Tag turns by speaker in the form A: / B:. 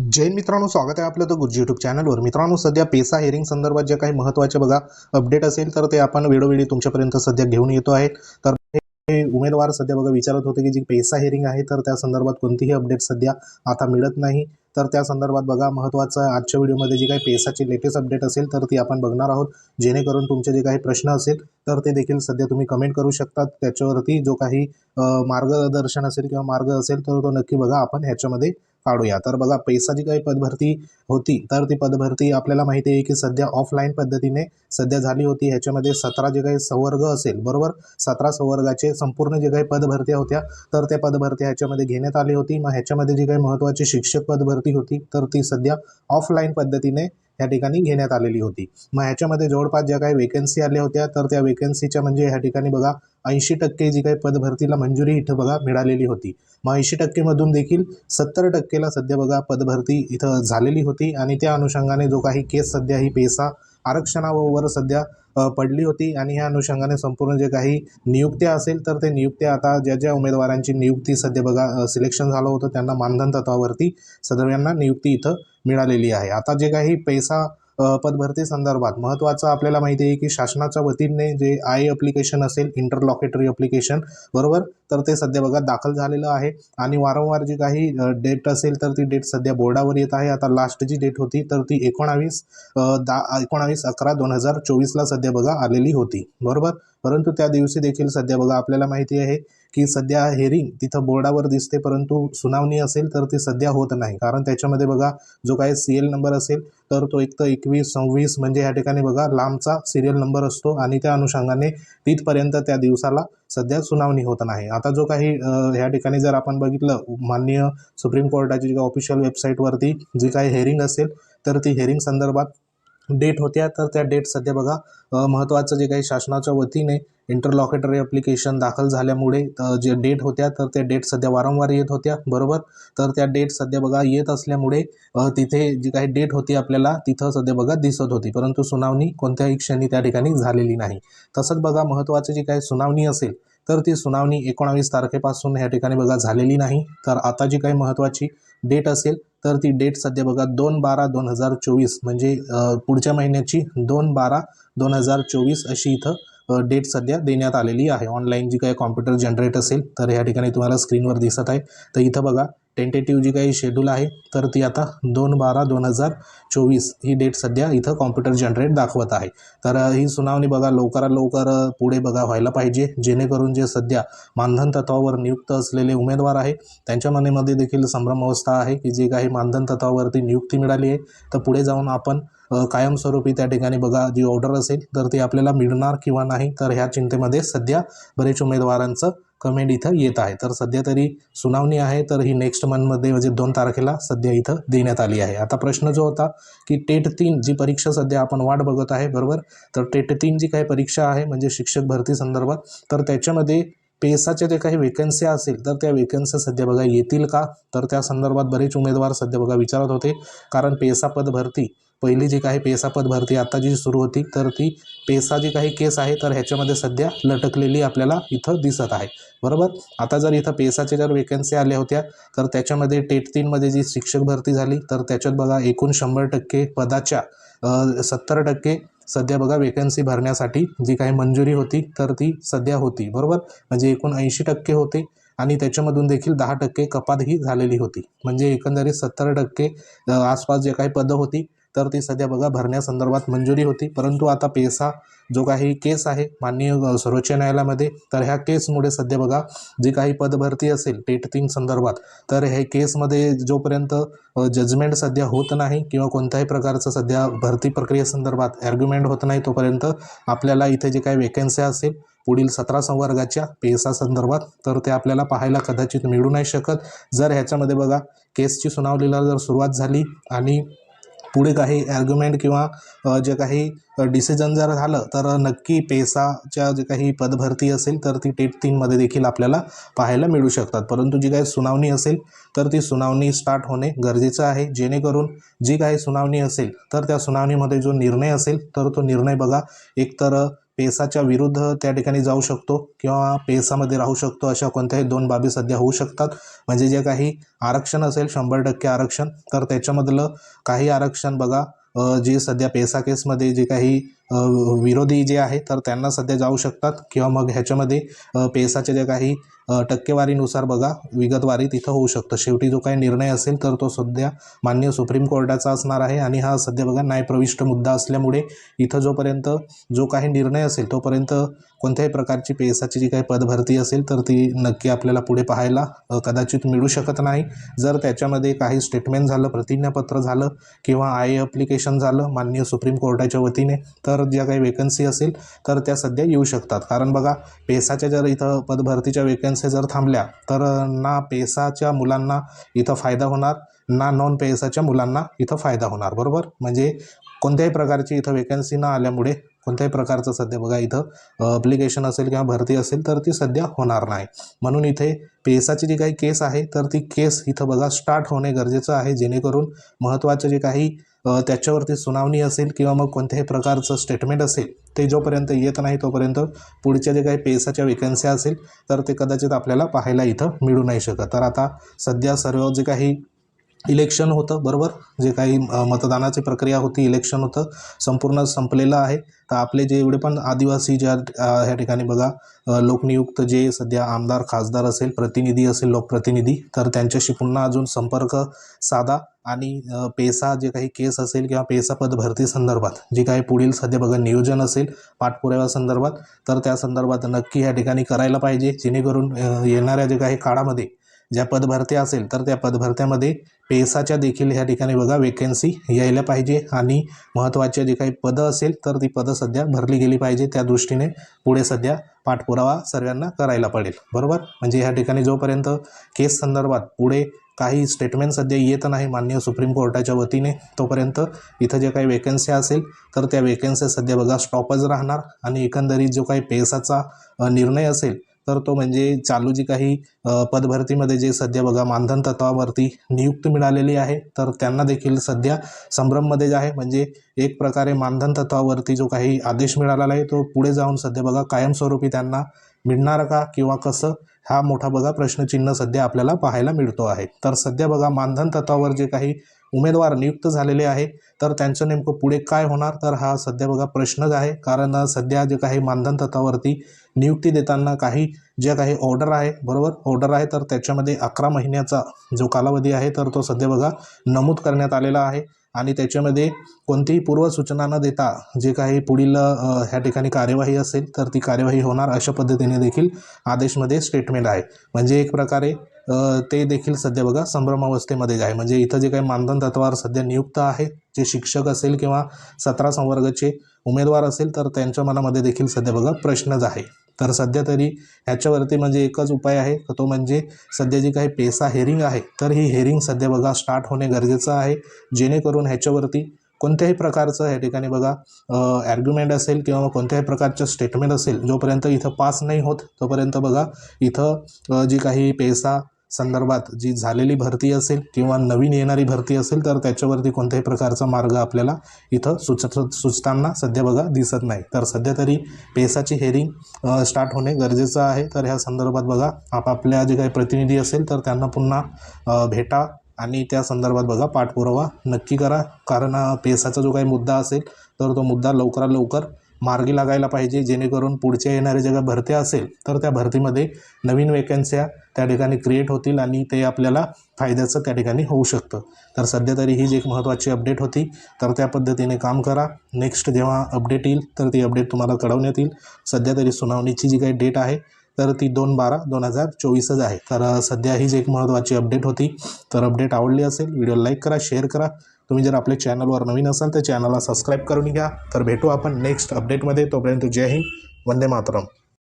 A: जैन मित्रांनो स्वागत आहे आपलं तर गुरुजी यूट्यूब चॅनलवर मित्रांनो सध्या पेसा हेरिंग संदर्भात जे काही महत्त्वाचे बघा अपडेट असेल तर ते आपण वेळोवेळी तुमच्यापर्यंत सध्या घेऊन येतो आहे तर हे उमेदवार सध्या बघा विचारत होते की जी पेसा हेरिंग आहे तर त्या संदर्भात कोणतीही अपडेट सध्या आता मिळत नाही. तर त्या संदर्भात बघा महत्त्वाचं आजच्या व्हिडिओमध्ये जी काही पेसाची लेटेस्ट अपडेट असेल तर ती आपण बघणार आहोत. जेणेकरून तुमचे जे काही प्रश्न असेल तर ते देखील सध्या तुम्ही कमेंट करू शकतात. त्याच्यावरती जो काही मार्गदर्शन असेल किंवा मार्ग असेल तर तो नक्की बघा आपण ह्याच्यामध्ये काढूया. तर बघा पैसा जी काही पदभरती होती तर ती पदभरती आपल्याला माहिती आहे की सध्या ऑफलाईन पद्धतीने सध्या झाली होती. ह्याच्यामध्ये सतरा जे काही संवर्ग असेल बरोबर? सतरा संवर्गाचे संपूर्ण जे काही पदभरत्या होत्या तर त्या पदभरत्या ह्याच्यामध्ये घेण्यात आली होती. मग ह्याच्यामध्ये जी काही महत्त्वाची शिक्षक पदभरती होती तर ती सध्या ऑफलाईन पद्धतीने ह्या ठिकाणी घेण्यात आलेली होती. मग ह्याच्यामध्ये जवळपास ज्या काही वेकन्सी आल्या होत्या तर त्या वेकन्सीच्या म्हणजे ह्या ठिकाणी बघा ऐंशी टक्के जी काही पदभरतीला मंजुरी इथं बघा मिळालेली होती. मग ऐंशी टक्केमधून देखील सत्तर टक्केला सध्या बघा पदभरती इथं झालेली होती आणि त्या अनुषंगाने जो काही केस सध्या ही पेसा आरक्षणावर सध्या पडली होती आणि ह्या अनुषंगाने संपूर्ण जे काही नियुक्त्या असेल तर ते नियुक्त्या आता ज्या ज्या उमेदवारांची नियुक्ती सध्या बघा सिलेक्शन झालं होतं त्यांना मानधन तत्वावरती सर्वांना नियुक्ती इथं मिळालेली आहे. आता जे काही पैसा पदभरती संदर्भात महत्त्वाचं आपल्याला माहिती आहे की शासनाच्या वतीने जे आय अप्लिकेशन असेल इंटरलॉकेटरी अप्लिकेशन बरोबर? तर ते सध्या बघा दाखल झालेलं आहे. आणि वारंवार जी काही डेट असेल तर ती डेट सध्या बोर्डावर येत आहे. आता लास्ट जी डेट होती तर ती एकोणावीस दा एकोणावीस अकरा दोन हजार चोवीसला सध्या बघा आलेली होती. बरोबर? परंतु त्या दिवशी देखील सध्या बघा आपल्याला माहिती आहे की सध्या हेरिंग तिथं बोर्डावर दिसते परंतु सुनावणी असेल तर ती सध्या होत नाही. कारण त्याच्यामध्ये बघा जो काही सी एल नंबर असेल तर तो एक तर एकवीस सव्वीस म्हणजे या ठिकाणी बघा लांबचा सिरियल नंबर असतो. आणि त्या अनुषंगाने तिथपर्यंत त्या दिवसाला सध्या सुनावणी होत नाही. आता जो काही ह्या ठिकाणी जर आपण बघितलं माननीय सुप्रीम कोर्टाची जी ऑफिशियल वेबसाईटवरती जी काही हेरिंग असेल तर ती हेरिंग संदर्भात डेट होत्या तर त्या डेट सध्या बघा महत्त्वाचं जे काही शासनाच्या वतीने इंटरलॉकेटरी ॲप्लिकेशन दाखल झाल्यामुळे जे डेट होत्या तर त्या डेट सध्या वारंवार येत होत्या बरोबर? तर त्या डेट सध्या बघा येत असल्यामुळे तिथे जी काही डेट होती आपल्याला तिथं सध्या बघा दिसत होती परंतु सुनावणी कोणत्याही क्षणी त्या ठिकाणी झालेली नाही. तसंच बघा महत्त्वाची जी काही सुनावणी असेल तर ती सुनावणी एकोणावीस तारखेपासून ह्या ठिकाणी बघा झालेली नाही. तर आता जी काही महत्त्वाची डेट असेल तर ती डेट सध्या बघा दोन बारा दोन हजार चोवीस म्हणजे पुढच्या महिन्याची दोन बारा दोन हजार चोवीस अशी इथं डेट सध्या देण्यात आलेली आहे. ऑनलाईन जी काही कॉम्प्युटर जनरेट असेल तर ह्या ठिकाणी तुम्हाला स्क्रीनवर दिसत आहे. तर इथं बघा टेंटेटिव्ह जी काही शेड्यूल आहे तर ती आता दोन बारा दोन हजार चोवीस ही डेट सध्या इथं कॉम्प्युटर जनरेट दाखवत आहे. तर ही सुनावणी बघा लवकरात लवकर पुढे बघा व्हायला पाहिजे. जेणेकरून जे सध्या मानधन तत्वावर नियुक्त असलेले उमेदवार आहे त्यांच्या मनामध्ये देखील संभ्रम अवस्था आहे की जे काही मानधन तत्वावरती नियुक्ती मिळाली आहे तर पुढे जाऊन आपण कायमस्वरूपी त्या ठिकाणी बघा जी ऑर्डर असेल तर ती आपल्याला मिळणार किंवा नाही तर ह्या चिंतेमध्ये सध्या बरेच उमेदवारांचं कमेंट इथं येत आहे. तर सध्या तरी सुनावणी आहे तर ही नेक्स्ट मंथमध्ये म्हणजे दोन तारखेला सध्या इथं देण्यात आली आहे. आता प्रश्न जो होता की टेट तीन जी परीक्षा सध्या आपण वाट बघत आहे बरोबर? तर टेट तीन जी काही परीक्षा आहे म्हणजे शिक्षक भरती संदर्भात तर त्याच्यामध्ये पेसाच्या जे काही वेकन्सी असेल तर त्या वेकन्सी सध्या बघा येतील का? तर त्या संदर्भात बरेच उमेदवार सध्या बघा विचारत होते. कारण पेसा पद भरती पहिली जी काही पेसा पद भरती आता जी सुरू होती तर ती पेसा जी काही केस आहे तर ह्याच्यामध्ये सध्या लटकलेली आपल्याला इथं दिसत आहे. बरोबर? आता जर इथं पेसाच्या जर वेकन्सी आल्या होत्या तर त्याच्यामध्ये टेट तीनमध्ये जी शिक्षक भरती झाली तर त्याच्यात बघा एकूण शंभर टक्के पदाच्या सत्तर टक्के सध्या बघा वेकन्सी भरण्यासाठी जी काही मंजुरी होती तर ती सध्या होती. बरोबर? म्हणजे एकूण ऐंशी टक्के होते आणि त्याच्यामधून देखील दहा टक्के कपात ही झालेली होती. म्हणजे एकंदरीत सत्तर टक्के आसपास जे काही पदं होती तर ती सध्या बघा भरण्यासंदर्भात मंजुरी होती. परंतु आता पेसा जो काही केस आहे माननीय सर्वोच्च न्यायालयामध्ये तर ह्या केसमुळे सध्या बघा जी काही पदभरती असेल टेट तीन संदर्भात तर हे केसमध्ये जोपर्यंत जजमेंट सध्या होत नाही किंवा कोणत्याही प्रकारचं सध्या भरती प्रक्रियेसंदर्भात ॲर्ग्युमेंट होत नाही तोपर्यंत आपल्याला इथे जे काही वेकन्सी असेल पुढील सतरा संवर्गाच्या पेसा संदर्भात तर ते आपल्याला पाहायला कदाचित मिळू नाही शकत. जर ह्याच्यामध्ये बघा केसची सुनावलीला जर सुरुवात झाली आणि पुढे काही ॲर्ग्युमेंट किंवा जे काही डिसिजन जर झालं तर नक्की पेसाच्या जे काही पदभरती असेल तर ती टेट तीनमध्ये देखील आपल्याला पाहायला मिळू शकतात. परंतु जी काही सुनावणी असेल तर ती सुनावणी स्टार्ट होणे गरजेचं आहे. जेणेकरून जी काही सुनावणी असेल तर त्या सुनावणीमध्ये जो निर्णय असेल तर तो निर्णय बघा. एकतर पेसाच्या विरुद्ध त्या ठिकाणी जाऊ शकतो किंवा पेसामध्ये राहू शकतो अशा कोणत्याही दोन बाबी सध्या होऊ शकतात. म्हणजे जे काही आरक्षण असेल शंभर टक्के आरक्षण तर त्याच्यामधलं काही आरक्षण बघा जे सध्या पेसा केसमध्ये जे काही विरोधी जे आहे तर त्यांना सध्या जाऊ शकतात. किंवा मग ह्याच्यामध्ये पेसाचे पेसाच्या ज्या काही टक्केवारीनुसार बघा विगतवारी तिथं होऊ शकतं. शेवटी जो काही निर्णय असेल तर तो सध्या मान्य सुप्रीम कोर्टाचा असणार आहे. आणि हा सध्या बघा न्यायप्रविष्ट मुद्दा असल्यामुळे इथं जोपर्यंत जो काही निर्णय असेल तोपर्यंत कोणत्याही प्रकारची पेसाची जी काही पदभरती असेल तर ती नक्की आपल्याला पुढे पाहायला कदाचित मिळू शकत नाही. जर त्याच्यामध्ये काही स्टेटमेंट झालं प्रतिज्ञापत्र झालं किंवा आय अप्लिकेशन झालं माननीय सुप्रीम कोर्टाच्या वतीने तर ज्या काही वेकन्सी असेल तर त्या सध्या येऊ शकतात. कारण बघा पेसाच्या जर इथं पदभरतीच्या वेकन्सी जर थांबल्या तर ना पेसाच्या मुलांना इथं फायदा होणार ना नॉन पेसाच्या मुलांना इथं फायदा होणार बरोबर? म्हणजे कोणत्याही प्रकारची इथं वेकन्सी न आल्यामुळे कोणत्याही प्रकारचं सध्या बघा इथं अप्लिकेशन असेल किंवा भरती असेल तर ती सध्या होणार नाही. म्हणून इथे पेसाची जी काही केस आहे तर ती केस इथं बघा स्टार्ट होणे गरजेचं आहे जेणेकरून महत्त्वाचं जे काही त्याच्यावरती सुनावणी असेल किंवा मग कोणत्याही प्रकारचं स्टेटमेंट असेल ते जोपर्यंत येत नाही तोपर्यंत पुढच्या जे काही पेसाच्या वेकन्सी असेल तर ते कदाचित आपल्याला पाहायला इथं मिळू नाही शकत. तर आता सध्या सर्व जे काही इलेक्शन होतं बरोबर? जे काही मतदानाची प्रक्रिया होती इलेक्शन होतं संपूर्ण संपलेलं आहे. तर आपले जे एवढे पण आदिवासी ज्या ह्या ठिकाणी बघा लोकनियुक्त जे सध्या आमदार खासदार असेल प्रतिनिधी असेल लोकप्रतिनिधी तर त्यांच्याशी पुन्हा अजून संपर्क साधा आणि पेसा जे काही केस असेल किंवा पेसा पद भरती संदर्भात जे काही पुढील सध्या बघा नियोजन असेल पाठपुराव्या संदर्भात तर त्या संदर्भात नक्की ह्या ठिकाणी करायला पाहिजे जेणेकरून येणाऱ्या जे काही काळामध्ये ज्या पदभरत्या असेल तर त्या पदभरत्यामध्ये पेसाच्या देखील ह्या ठिकाणी बघा वेकेन्सी यायला पाहिजे आणि महत्त्वाचे जे काही पदं असेल तर ती पदं सध्या भरली गेली पाहिजे. त्या दृष्टीने पुढे सध्या पाठपुरावा सर्वांना करायला पडेल. बरोबर? म्हणजे ह्या ठिकाणी जोपर्यंत केस संदर्भात पुढे काही स्टेटमेंट सध्या येत नाही मान्य सुप्रीम कोर्टाच्या वतीने तोपर्यंत इथं जे काही वेकन्सी असेल तर त्या वेकन्सी सध्या बघा स्टॉपच राहणार आणि एकंदरीत जो काही पेसाचा निर्णय असेल तर तो म्हणजे चालू जी काही पदभरतीमध्ये जे सध्या बघा मानधन तत्वावरती नियुक्ती मिळालेली आहे तर त्यांना देखील सध्या संभ्रममध्ये जे आहे म्हणजे एक प्रकारे मानधन तत्वावरती जो काही आदेश मिळालेला आहे तो पुढे जाऊन सध्या बघा कायमस्वरूपी त्यांना मिळणार का किंवा कसं हा मोठा बघा प्रश्नचिन्ह सध्या आपल्याला पाहायला मिळतो आहे. तर सध्या बघा मानधन तत्वावर जे काही उमेदवार नियुक्त झालेले आहे. तर त्यांचं नेमकं पुढे काय होणार? तर हा सध्या बघा प्रश्नच आहे. कारण सध्या जे काही मानधन तत्वावरती नियुक्ती देताना काही ज्या काही ऑर्डर आहे बरोबर? ऑर्डर आहे तर त्याच्यामध्ये अकरा महिन्याचा जो कालावधी आहे तर तो सध्या बघा नमूद करण्यात आलेला आहे. आणि त्याच्यामध्ये कोणतीही पूर्वसूचना न देता जे काही पुढील ह्या ठिकाणी कार्यवाही असेल तर ती कार्यवाही होणार अशा पद्धतीने देखील आदेशमध्ये स्टेटमेंट आहे. म्हणजे एक प्रकारे ते देखील सध्या बघा संभ्रमावस्थेमध्ये आहे. म्हणजे इथं जे काही मानधन तत्वावर सध्या नियुक्त आहे जे शिक्षक असेल किंवा सतरा संवर्गाचे उमेदवार असेल तर त्यांच्या मनामध्ये देखील सध्या बघा प्रश्नच आहे. तर सध्या तरी ह्याच्यावरती म्हणजे एकच उपाय आहे तो म्हणजे सध्या जी काही पेसा हेरिंग आहे तर ही हेरिंग सध्या बघा स्टार्ट होणे गरजेचं आहे. जेणेकरून ह्याच्यावरती कोणत्याही प्रकारचं ह्या ठिकाणी बघा ॲर्ग्युमेंट असेल किंवा कोणत्याही प्रकारचं स्टेटमेंट असेल जोपर्यंत इथं पास नाही होत तोपर्यंत बघा इथं जी काही पेसा संदर्भात जी झालेली भरती असेल किंवा नवीन येणारी भरती असेल तर त्याच्यावरती कोणत्याही प्रकारचा मार्ग आपल्याला इथं सुच सुचताना सध्या बघा दिसत नाही. तर सध्या तरी पेसाची हेरिंग स्टार्ट होणे गरजेचं आहे. तर ह्या संदर्भात बघा आपापल्या जे काही प्रतिनिधी असेल तर त्यांना पुन्हा भेटा आणि त्या संदर्भात बघा पाठपुरावा नक्की करा. कारण पेसाचा जो काही मुद्दा असेल तर तो मुद्दा लवकरात लवकर मार्गी लागायला पाहिजे जेणेकरून पुढच्या येणाऱ्या ज्या भरत्या असेल तर त्या भरतीमध्ये नवीन वेकन्स्या त्या ठिकाणी क्रिएट होतील आणि ते आपल्याला फायद्याचं त्या ठिकाणी होऊ शकतं. तर सध्या तरी ही जी एक महत्त्वाची अपडेट होती. तर त्या पद्धतीने काम करा. नेक्स्ट जेव्हा अपडेट येईल तर ती अपडेट तुम्हाला कळवण्यात येईल. सध्या तरी सुनावणीची जी काही डेट आहे तर ती दोन बारा दोन हजार चोवीसच आहे. तर सध्या ही जी एक महत्त्वाची अपडेट होती. तर अपडेट आवडली असेल व्हिडिओ लाईक करा शेअर करा. तुम्ही जर आपल्या चॅनलवर नवीन असाल तर चॅनलला सबस्क्राईब करून घ्या. तर भेटू आपण नेक्स्ट अपडेटमध्ये तोपर्यंत जय हिंद. वंदे मातरम.